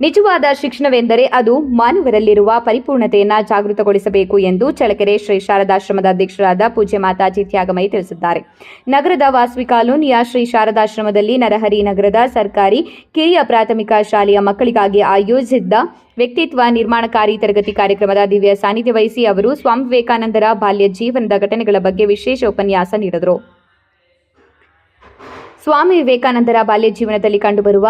ನಿಜವಾದ ಶಿಕ್ಷಣವೆಂದರೆ ಅದು ಮಾನವರಲ್ಲಿರುವ ಪರಿಪೂರ್ಣತೆಯನ್ನು ಜಾಗೃತಗೊಳಿಸಬೇಕು ಎಂದು ಚಳಕೆರೆ ಶ್ರೀ ಶಾರದಾಶ್ರಮದ ಅಧ್ಯಕ್ಷರಾದ ಪೂಜ್ಯ ಮಾತಾಜಿ ತ್ಯಾಗಮಯಿ ತಿಳಿಸಿದ್ದಾರೆ. ನಗರದ ವಾಸವಿ ಕಾಲೋನಿಯ ಶ್ರೀ ಶಾರದಾಶ್ರಮದಲ್ಲಿ ನರಹರಿ ನಗರದ ಸರ್ಕಾರಿ ಕಿರಿಯ ಪ್ರಾಥಮಿಕ ಶಾಲೆಯ ಮಕ್ಕಳಿಗಾಗಿ ಆಯೋಜಿಸಿದ್ದ ವ್ಯಕ್ತಿತ್ವ ನಿರ್ಮಾಣಕಾರಿ ತರಗತಿ ಕಾರ್ಯಕ್ರಮದ ದಿವ್ಯ ಸಾನ್ನಿಧ್ಯ ವಹಿಸಿ ಅವರು ಸ್ವಾಮಿ ವಿವೇಕಾನಂದರ ಬಾಲ್ಯ ಜೀವನದ ಘಟನೆಗಳ ಬಗ್ಗೆ ವಿಶೇಷ ಉಪನ್ಯಾಸ ನೀಡಿದರು. ಸ್ವಾಮಿ ವಿವೇಕಾನಂದರ ಬಾಲ್ಯ ಜೀವನದಲ್ಲಿ ಕಂಡುಬರುವ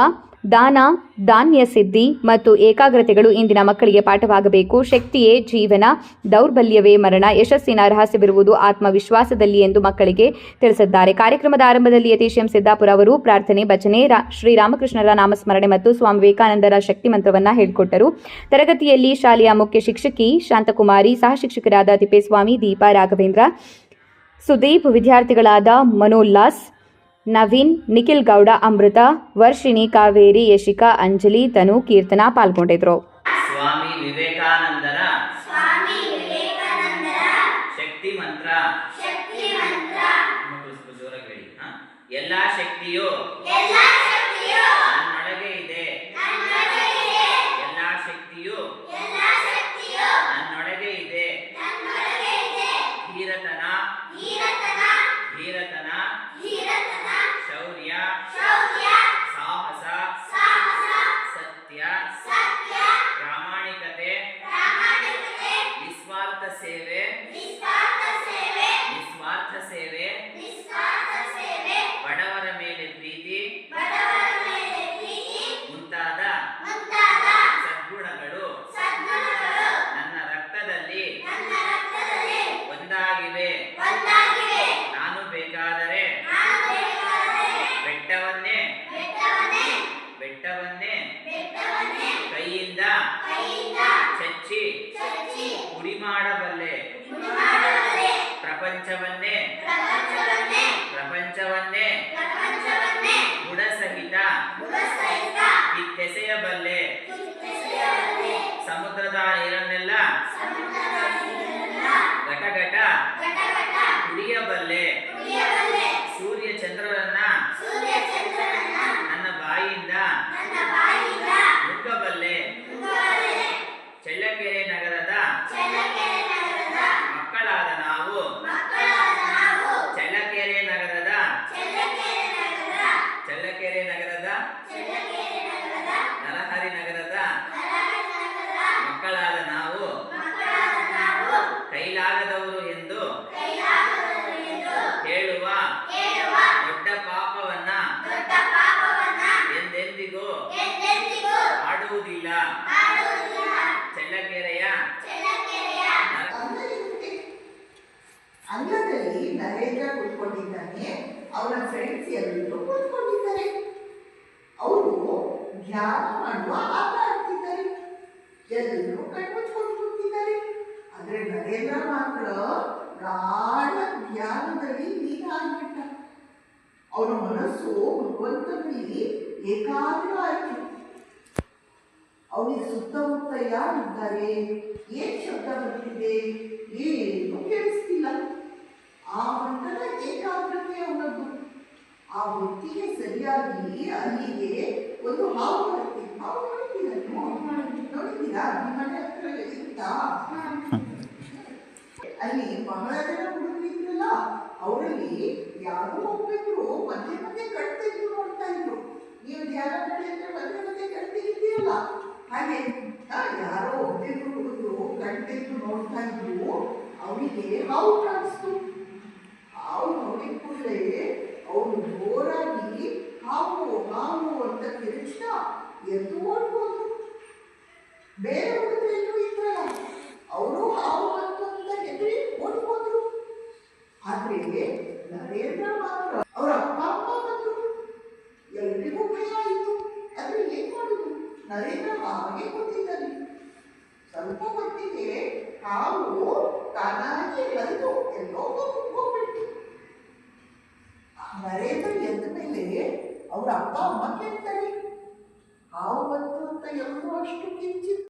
ದಾನ, ಧಾನ್ಯ ಸಿದ್ಧಿ ಮತ್ತು ಏಕಾಗ್ರತೆಗಳು ಇಂದಿನ ಮಕ್ಕಳಿಗೆ ಪಾಠವಾಗಬೇಕು. ಶಕ್ತಿಯೇ ಜೀವನ, ದೌರ್ಬಲ್ಯವೇ ಮರಣ, ಯಶಸ್ಸಿನ ರಹಸ್ಯವಿರುವುದು ಆತ್ಮವಿಶ್ವಾಸದಲ್ಲಿ ಎಂದು ಮಕ್ಕಳಿಗೆ ತಿಳಿಸಿದ್ದಾರೆ. ಕಾರ್ಯಕ್ರಮದ ಆರಂಭದಲ್ಲಿ ಯತೀಶ್ ಎಂ ಸಿದ್ದಾಪುರ ಅವರು ಪ್ರಾರ್ಥನೆ, ಭಜನೆ ಶ್ರೀರಾಮಕೃಷ್ಣರ ನಾಮಸ್ಮರಣೆ ಮತ್ತು ಸ್ವಾಮಿ ವಿವೇಕಾನಂದರ ಶಕ್ತಿ ಮಂತ್ರವನ್ನು ಹೇಳಿಕೊಟ್ಟರು. ತರಗತಿಯಲ್ಲಿ ಶಾಲೆಯ ಮುಖ್ಯ ಶಿಕ್ಷಕಿ ಶಾಂತಕುಮಾರಿ, ಸಹ ಶಿಕ್ಷಕರಾದ ತಿಪ್ಪೇಸ್ವಾಮಿ, ದೀಪಾ ರಾಘವೇಂದ್ರ, ಸುದೀಪ್ ವಿದ್ಯಾರ್ಥಿಗಳಾದ ಮನೋಲ್ಲಾಸ್ ನವೀನ್ ನಿಖಿಲ್ ಗೌಡ ಅಮೃತ ವರ್ಷಿಣಿ ಕಾವೇರಿ ಯಶಿಕಾ ಅಂಜಲಿ ತನು ಕೀರ್ತನಾ ಪಾಲ್ಗೊಂಡಿದ್ರು. ಸ್ವಾಮಿ ವಿವೇಕಾನಂದರ ಶಕ್ತಿ ಮಂತ್ರ? ಎಲ್ಲಾ ಶಕ್ತಿಯು Andra da ಫ್ರೆಂಡ್ಸ್ ಎಲ್ಲರೂ ಕೂತ್ಕೊಂಡಿದ್ದಾರೆ ಅವರು ಧ್ಯಾನ ಮಾಡುವ ಆಟ ಆಡ್ತಿದ್ದಾರೆ. ಎಲ್ಲರೂ ಕಣ್ಮುಚ್ಕೊಂಡು ಕೂತಿದ್ದಾರೆ ಆದ್ರೆ ನರೇಂದ್ರ ಮಾತ್ರ ಗಾಢ ಧ್ಯಾನದಲ್ಲಿ ಲೀನಾಗ್ಬಿಟ್ಟ ಅವನ ಮನಸ್ಸು ಭಗವಂತನಲ್ಲಿ ಏಕಾಗ್ರ ಆಯಿತು ಅವನಿಗೆ ಸುತ್ತಮುತ್ತ ಯಾರಿದ್ದಾರೆ ಏನ್ ಶಬ್ದ ಬರ್ತಿದೆ? ಏನು ಕೇಳಿಸ್ತಿಲ್ಲ. ಆ ಮಟ್ಟದ ಏಕಾಗ್ರತೆ ಅವನದ್ದು ಆ ಹೊತ್ತಿಗೆ ಸರಿಯಾಗಿ ಅಲ್ಲಿಗೆ ಒಂದು ಹಾವು ಬರುತ್ತೆ ಹಾವು ನೋಡಿದ್ದೀರಾ ನೀವು ನೋಡಿದ್ದೀರಾ? ನಿಮ್ಮ ಮನೆ ಹತ್ರ ಇರುತ್ತಾ ಅಲ್ಲಿ ಬಹಳ ಜನ ಹುಡುಗರಿದ್ರಲ್ಲ ಅವರಲ್ಲಿ ಯಾರೋ ಒಬ್ಬರು ಮಧ್ಯೆ ಮಧ್ಯೆ ತೆಗೆದು ನೋಡ್ತಾ ಇದ್ರು. ನೀವು ಧ್ಯಾನ ಮಾಡಿ ಅಂದ್ರೆ ಮಧ್ಯೆ ಮಧ್ಯೆ ಕಣ್ ತೆಗಿತೀರಲ್ಲ ಹಾಗೆ ಯಾರೋ ಒಬ್ಬರು ಹುಡುಗರು ಕಣ್ ತೆಗೆದು ನೋಡ್ತಾ ಇದ್ರು. ಅವರಿಗೆ ಹಾವು ಕಾಣಿಸ್ತು. ಹಾವು ನೋಡಿದ ಕೂಡಲೇ ಅವನು ಜೋರಾಗಿ ಹಾವು ಎದ್ದು ಓಡ್ಬೋದು ಬೇರೆ ಇದ್ರಲ್ಲ, ಅವರು ಹಾವು ಬಂತು ಅಂತ ಹೆದರಿ ಓಡ್ಬೋದ್ರು ಆದ್ರೆ ನರೇಂದ್ರ ಮಾತ್ರ ಅವರ ಅಪ್ಪ ಅಮ್ಮ ಬಂದರು. ಎಲ್ರಿಗೂ ಭಯ ಆದ್ರೆ ಏನ್ ನರೇಂದ್ರ ಹಾಗೆ ಕೂತಿದ್ದಾನೆ. ಸ್ವಲ್ಪ ಹೊತ್ತಿಗೆ ಹಾವು ತಾನಾಗಿ ಬಂದು ಎಲ್ಲೋ ನರೇಂದ್ರ ಎದ್ದ ಮೇಲೆ ಅವ್ರ ಅಪ್ಪ ಅಮ್ಮ ಕೇಳ್ತಾರೆ ಹಾವು ಬಂತು ಅಂತ ಎಲ್ಲರೂ ಅಷ್ಟು ಕಿಂಚಿತ್